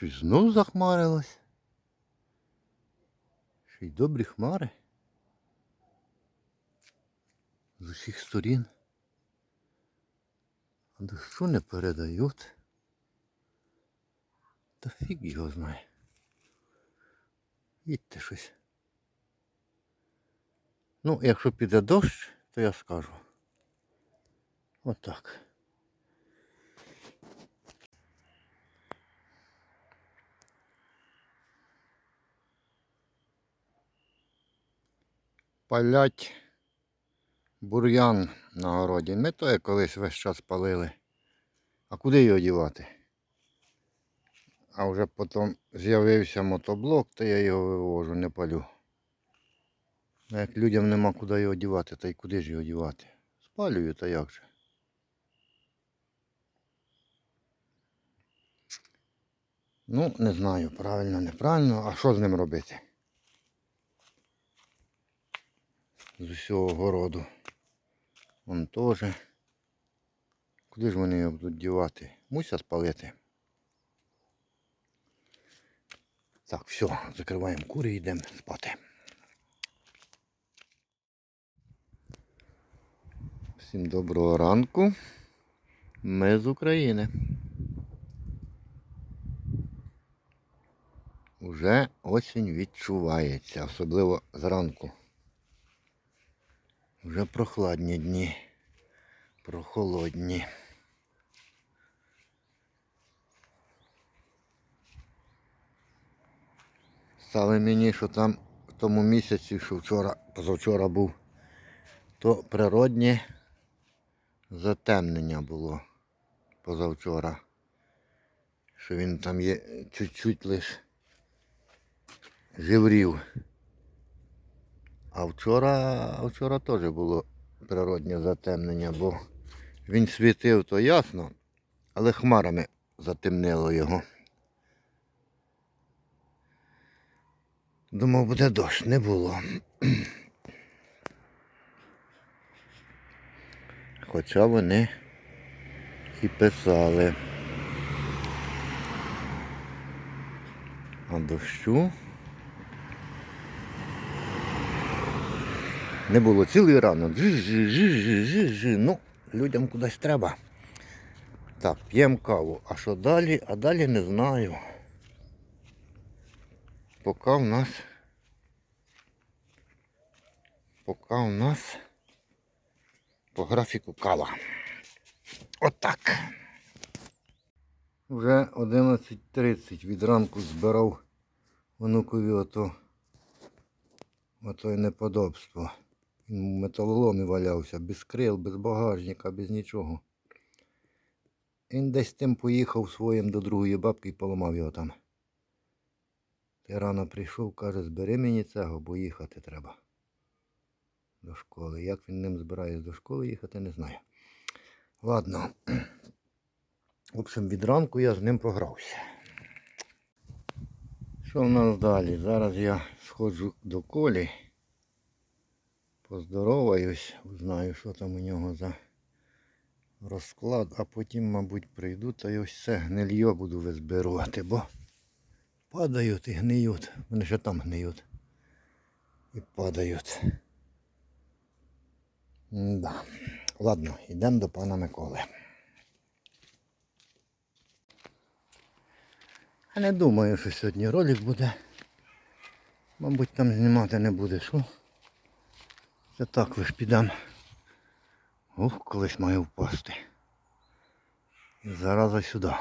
Щось знов захмарилось. Ще й добрі хмари. З усіх сторін. А дощу не передають. Та фіг його знає. Їдьте щось. Ну, якщо піде дощ, то я скажу. Отак. Палять бур'ян на городі. Ми то колись весь час палили. А куди його дівати? А вже потім з'явився мотоблок, то я його вивожу, не палю. А як людям нема куди його дівати, то й куди ж його дівати? Спалюю, та як же. Ну, не знаю, правильно, неправильно, а що з ним робити? З усього городу. Вон теж. Куди ж вони його будуть дівати? Муся спалити. Так, все, закриваємо кури і йдемо спати. Всім доброго ранку. Ми з України. Уже осінь відчувається, особливо зранку. Вже прохладні дні. Прохолодні. Стали мені, що там в тому місяці, що вчора, позавчора був, то природнє затемнення було позавчора. Що він там є чуть-чуть лише жеврів. А вчора, вчора теж було природнє затемнення, бо він світив то ясно, але хмарами затемнило його. Думав, буде дощ, не було. Хоча вони і писали. А дощу не було цілий ранок. Ну, людям кудись треба. Так, п'ємо каву. А що далі? А далі не знаю. Поки в нас. Поки у нас по графіку кава. Отак. Вже 11.30 від ранку збирав онукові ото, ото неподобство. Він в металоломі валявся, без крил, без багажника, без нічого. Він десь тим поїхав своїм до другої бабки і поламав його там. Ти рано прийшов, каже, збери мені цього, бо їхати треба. До школи. Як він ним збирається до школи їхати, не знаю. Ладно. В общем, від ранку я з ним погрався. Що в нас далі? Зараз я сходжу до колі. Поздороваюсь, узнаю, що там у нього за розклад, а потім, мабуть, прийду та й ось це гнильо буду визбирувати, бо падають і гниють. Вони ще там гниють. І падають. Да. Ладно, йдемо до пана Миколи. Я не думаю, що сьогодні ролик буде. Мабуть, там знімати не буде, що? Це так лиш підемо. Ух, колись має впасти. І зараза сюди.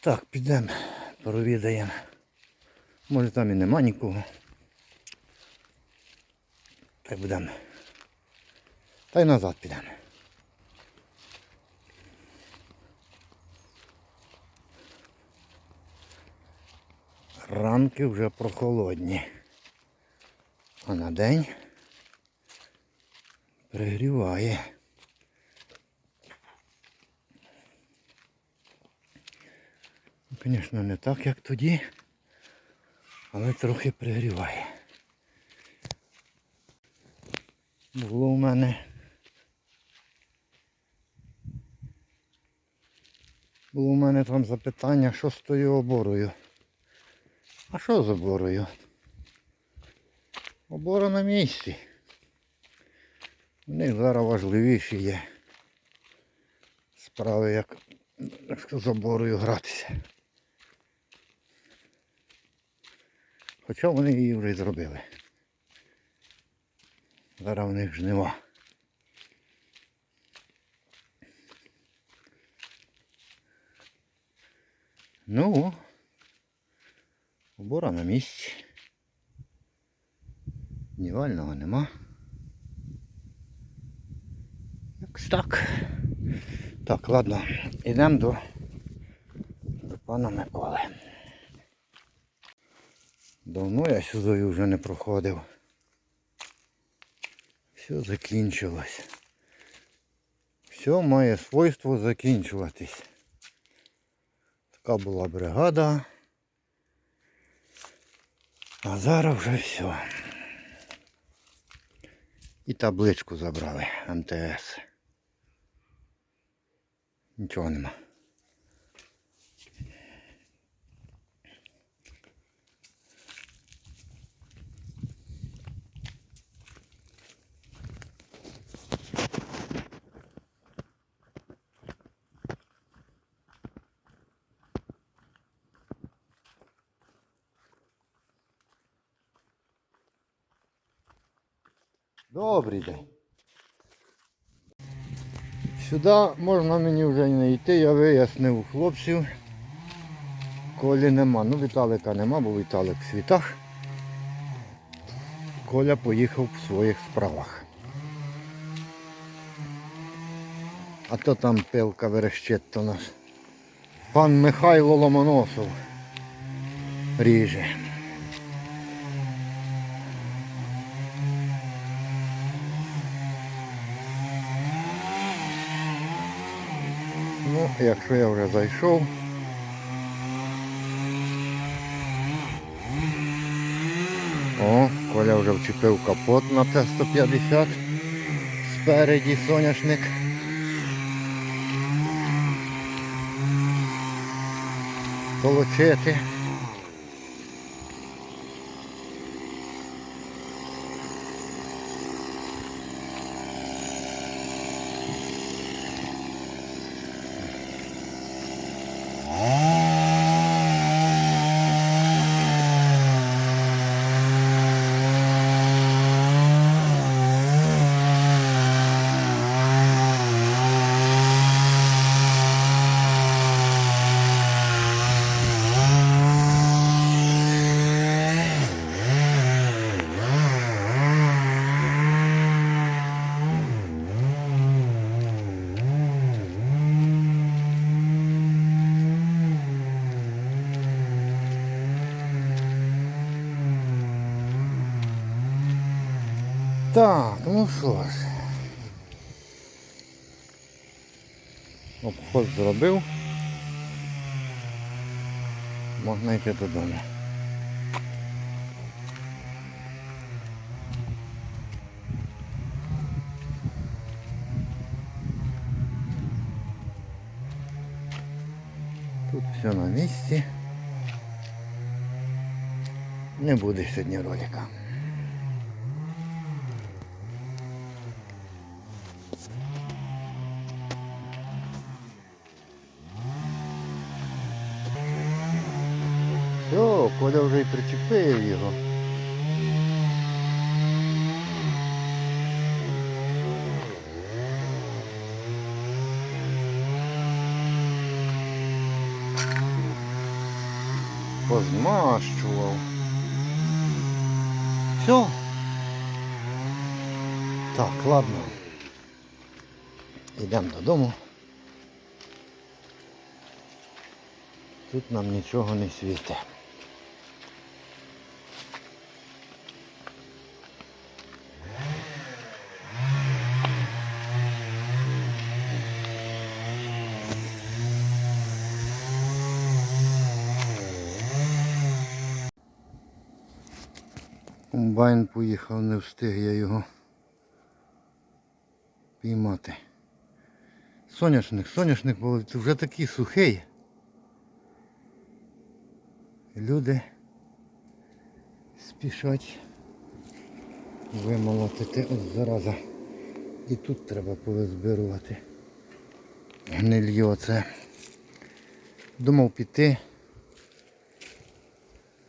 Так, підемо, провідаємо. Може там і нема нікого. Та й будемо. Та й назад підемо. Ранки вже прохолодні. А на день пригріває. Ну, Звісно, не так, як тоді, але трохи пригріває. Було у мене Було у мене там запитання, що з тою оборою. А що з оборою? Обора на місці. У них зараз важливіші є справи, як з оборою гратися. Хоча вони її вже й зробили. Зараз в них жнива. Ну, обора на місці. Нівального нема. Якось так. Так, ладно, йдемо до, до пана Миколи. Давно я сюди вже не проходив. Все закінчилось. Все має свойство закінчуватись. Така була бригада. А зараз вже все. І табличку забрали МТС. Нічого нема. Добрий день. Сюди можна мені вже не йти, я вияснив у хлопців. Колі нема. Ну Віталика нема, бо Віталик в світах. Коля поїхав в своїх справах. А то там пилка верещить то наш. Пан Михайло Ломоносов ріже. Ну, якщо я вже зайшов. О, Коля вже вчепив капот на Т-150. Спереді соняшник. Толочити. Так, ну що ж. Обход зробив. Можна йти додому. Тут все на місці. Не буде сьогодні ролика. Коля вже й причепив його. Позмащував. Все. Так, ладно. Йдемо додому. Тут нам нічого не світить. Комбайн поїхав, не встиг я його піймати. Соняшник, соняшник вже такий сухий. Люди спішать вимолотити от зараза. І тут треба повизбирувати. Гнильо це. Думав піти.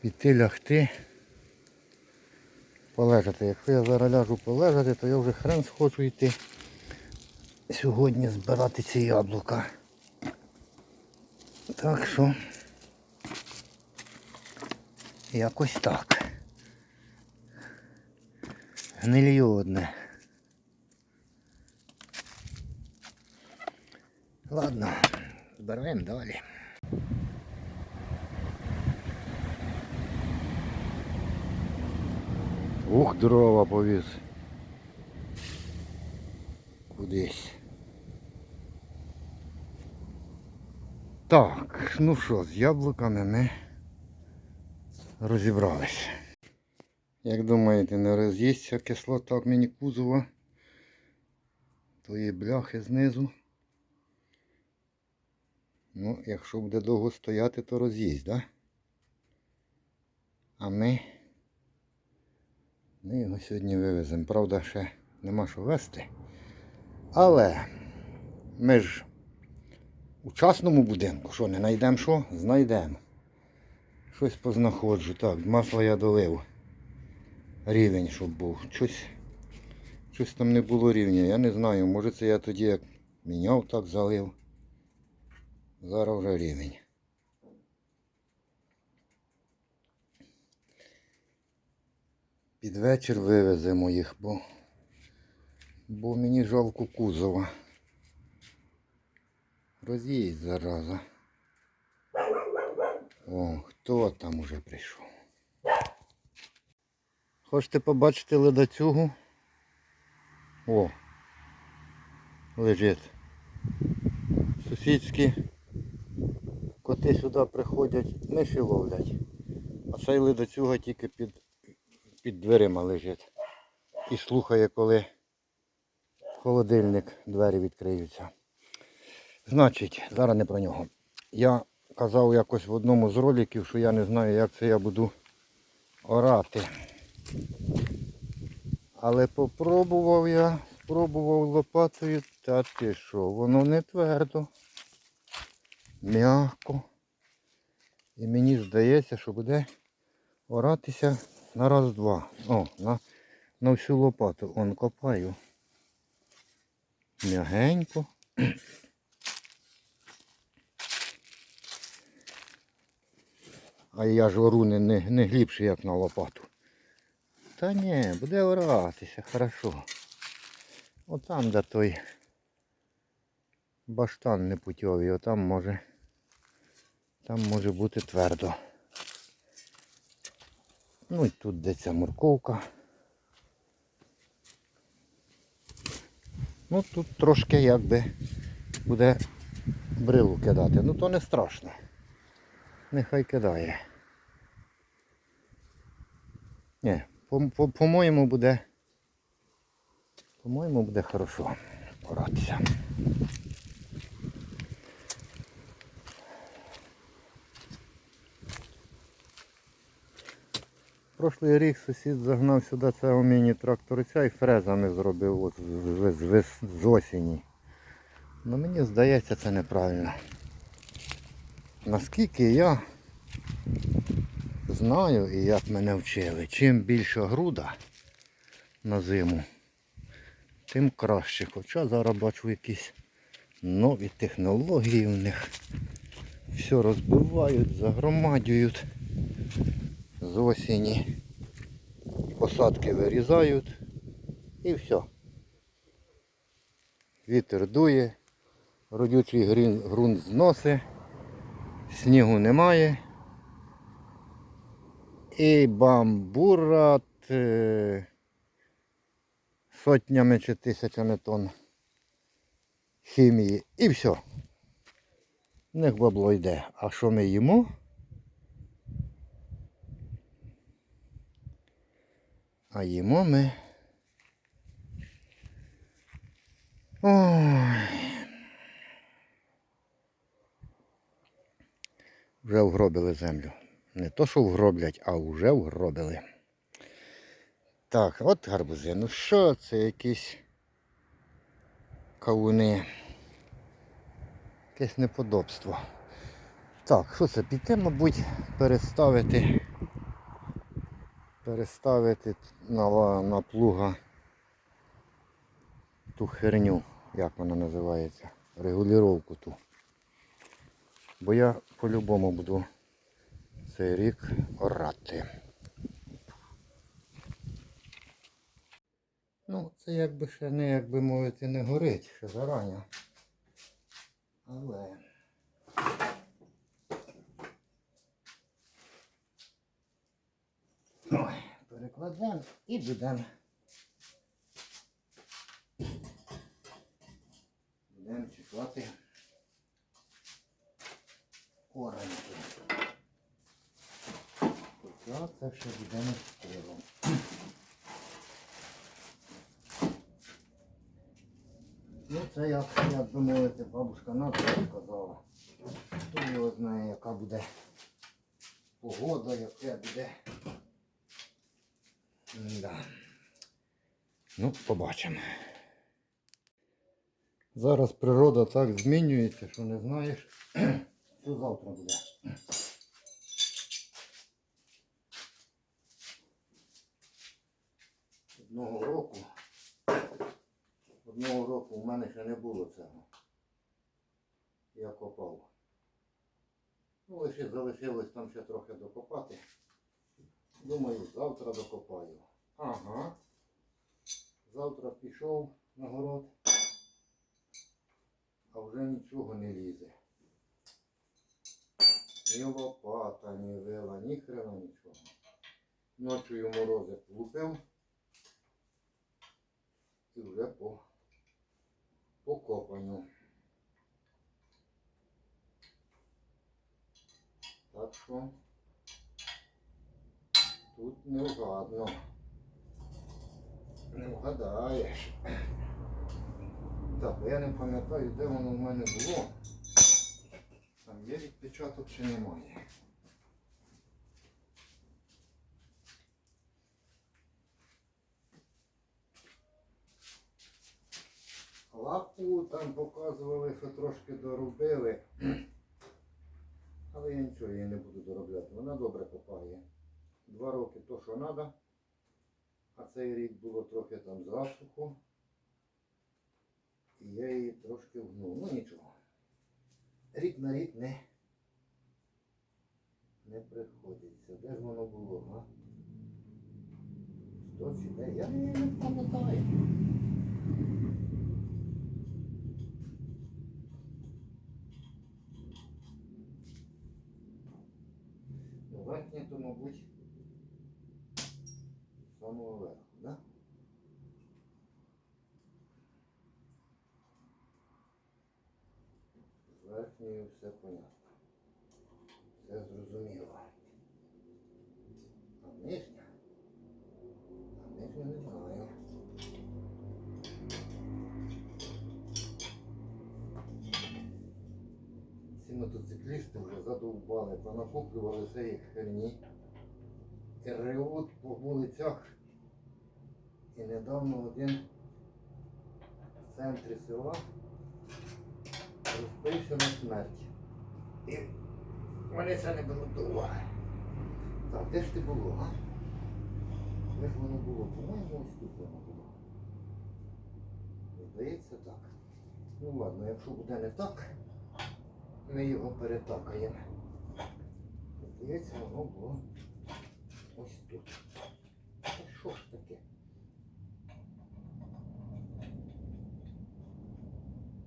Піти лягти. Полежати. Якщо я зараз ляжу полежати, то я вже хрен схочу йти сьогодні збирати ці яблука. Так що якось так. Гнилье одне. Ладно, збираємо далі. Ух, дрова повіз. Кудись. Так, ну що, з яблуками ми розібрались. Як думаєте, не роз'їсться кислота в мені кузова? Тої бляхи знизу. Ну, якщо буде довго стояти, то роз'їсть, да? А ми, ми його сьогодні вивеземо. Правда, ще нема що везти. Але ми ж у частному будинку, що, не знайдемо що? Знайдемо. Щось познаходжу. Так, масло я долив. Рівень, щоб був. Щось, щось там не було рівня. Я не знаю. Може це я тоді як міняв, так залив. Зараз вже рівень. Під вечір вивеземо їх, бо, бо мені жалко кузова. Роз'їсть зараза. О, хто там уже прийшов? Хочете побачити ледацюгу? О, лежить. Сусідські коти сюди приходять, миші ловлять. А цей ледацюга тільки під, під дверима лежить. І слухає, коли холодильник, двері відкриються. Значить, зараз не про нього. Я казав якось в одному з роликів, що я не знаю, як це я буду орати. Але попробував я, спробував лопатою, та ти що, воно не твердо, м'яко. І мені здається, що буде оратися на раз-два. О, на, на всю лопату. Он копаю. М'ягенько. А я ж ору не, не, не глибше, як на лопату. Та ні, буде оратися, хорошо. Отам, де той баштан непутьовий, отам може, там може бути твердо. Ну і тут де ця морковка. Ну тут трошки якби буде брилу кидати. Ну то не страшно. Нехай кидає. Ні, по- по- по-моєму буде. По-моєму буде хорошо поратися. Прошлий рік сусід загнав сюди цього міні-тракторця і фрезами зробив от з, з, з, з осені. Ну мені здається це неправильно. Наскільки я знаю і як мене вчили, чим більша груда на зиму, тим краще. Хоча зараз бачу якісь нові технології в них. Все розбивають, загромадюють з осені. Посадки вирізають і все. Вітер дує, родючий ґрунт зносить, снігу немає. І бамбурат е, сотнями чи тисячами тонн хімії. І все. В них бабло йде. А що ми їмо? А їмо ми. Ой. Вже вгробили землю. Не то, що вгроблять, а вже вгробили. Так, от гарбузи. Ну що, це якісь кавуни? Якесь неподобство. Так, що це? Піти, мабуть, переставити Переставити на, на плуга ту херню, як вона називається, регулювання ту. Бо я по-любому буду цей рік орати. Ну, це якби ще не, як би мовити, не горить, ще зарані. Але. Ой, перекладемо і будемо. Будемо чекати оранки. Хоча це ще буде не скоро. Ну це як, як би мовити, бабушка Надя сказала. Хто його знає, яка буде погода, яке буде. Да. Ну, побачимо. Зараз природа так змінюється, що не знаєш, що завтра буде. Одного року, одного року в мене ще не було цього. Я копав. Ну, лише залишилось там ще трохи докопати. Думаю, завтра докопаю. Ага. Завтра пішов на город, а вже нічого не лізе. Ні лопата, ні вила, ні хрена нічого. Ночою морози влупив і вже по, по копанню. Так що тут не вгадно. Не вгадаєш. Так, я не пам'ятаю, де воно в мене було. Там є відпечаток чи немає. Лапу там показували, що трошки доробили. Але я нічого її не буду доробляти. Вона добре копає. Два роки то, що треба. А цей рік було трохи там засухо. І я її трошки вгнув. Ну нічого. Рік на рік не, не приходиться. Де ж воно було, а? Що чи де? Я не пам'ятаю. Ну, верхнє, то, мабуть, самого верху, да? Верхньою все понятно. Все зрозуміло. А нижня? А нижня не знаю. Ці мотоциклісти вже задовбали, понакуплювали цієї херні. І ревуть по вулицях. І недавно один в центрі села розбився на смерть. І вони це не беруть до уваги. Так, де ж ти було, а? Де ж воно було? По-моєму, ось тут воно було. Здається так. Ну ладно, якщо буде не так, ми його перетакаємо. Здається, воно було ось тут. Що ж таке?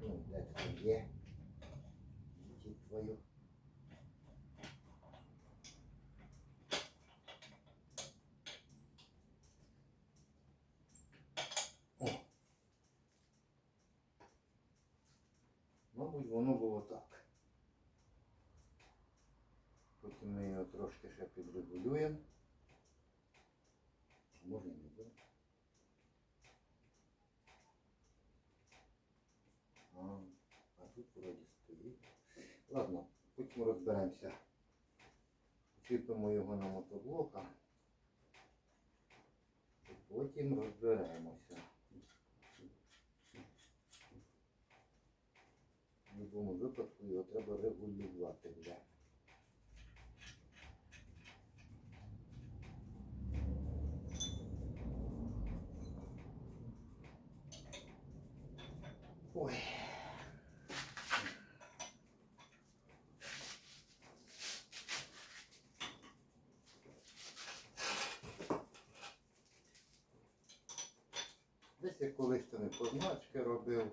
Ну, де це там є? Ті твою. О. Мабуть, воно було так. Потім ми його трошки ще підрегулюємо. Може не буде. Вроді стоїть. Ладно, потім розберемося. чіпимо його на мотоблока. І потім розберемося. В будь-якому випадку його треба регулювати буде. Ой. Десь я колись там і позначки робив.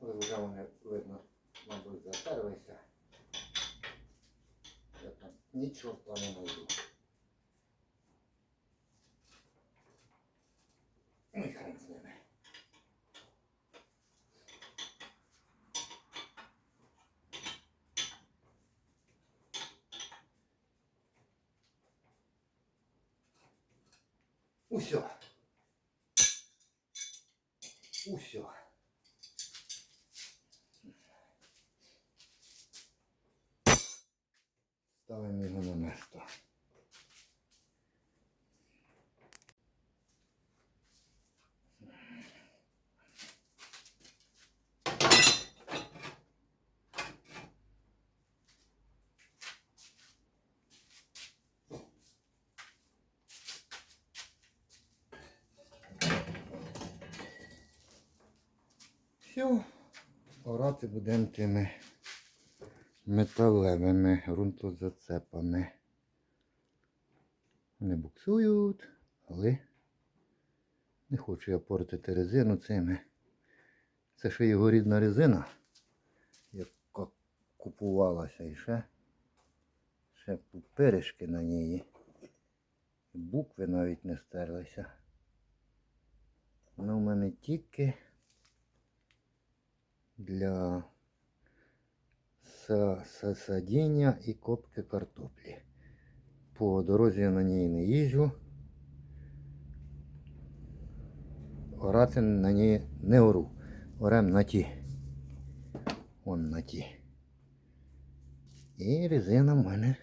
Але вже вони, видно, мабуть, затерлися. Я там нічого там не знайду. Ну хрен з ними. Усьо. Усьо. Ставимо його на місто. Все, орати будемо тими металевими ґрунтозацепами. Вони буксують, але не хочу я портити резину цими. Це ще його рідна резина, яка купувалася і ще, ще пупиришки на ній. Букви навіть не стерлися. Воно в мене тільки для са- са- садіння і копки картоплі. По дорозі я на ній не їжджу. Орати на ній не ору. Орем на ті. Вон на ті. І резина в мене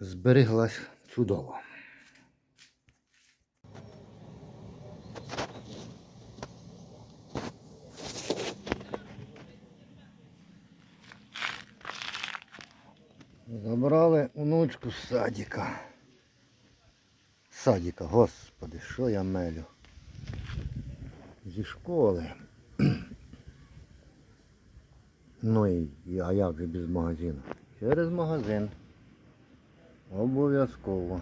збереглась чудово. Забрали онучку з садика. Садика, господи, що я мелю. Зі школи. Ну і а як же без магазину? Через магазин. Обов'язково.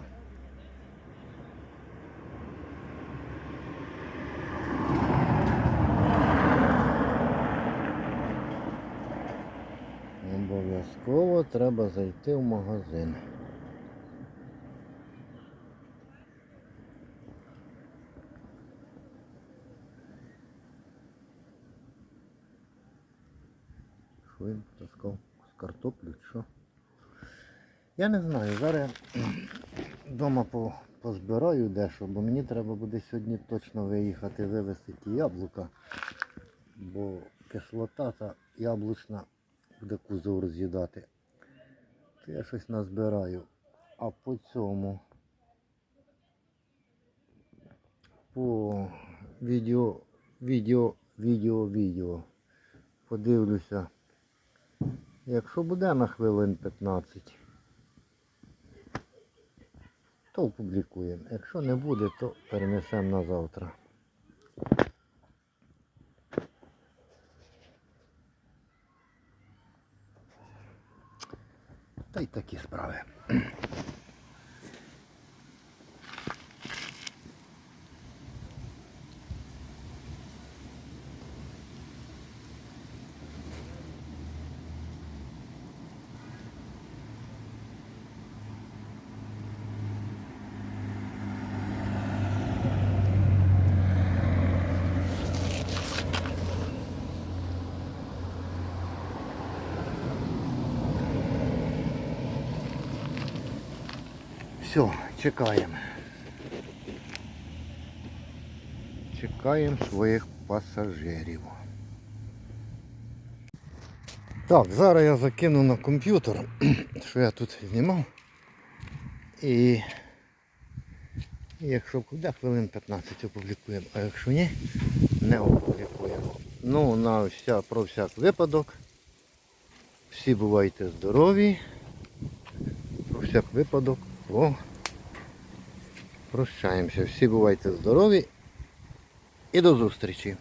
Обов'язково треба зайти в магазин. Що він таскав з картоплю що? Я не знаю, зараз вдома по, позбираю дещо, бо мені треба буде сьогодні точно виїхати вивезти ті яблука, бо кислота та яблучна буде кузов роз'їдати. То я щось назбираю. А по цьому по відео, відео, відео, відео. Подивлюся. Якщо буде на хвилин 15, то опублікуємо. Якщо не буде, то перенесемо на завтра. Й такі справи. Все, чекаємо. Чекаємо своїх пасажирів. Так, зараз я закину на комп'ютер, що я тут знімав. І якщо буде хвилин 15 опублікуємо, а якщо ні, не опублікуємо. Ну, на вся, про всяк випадок. Всі бувайте здорові. Про всяк випадок. О, прощаємося. Всі бувайте здорові і до зустрічі.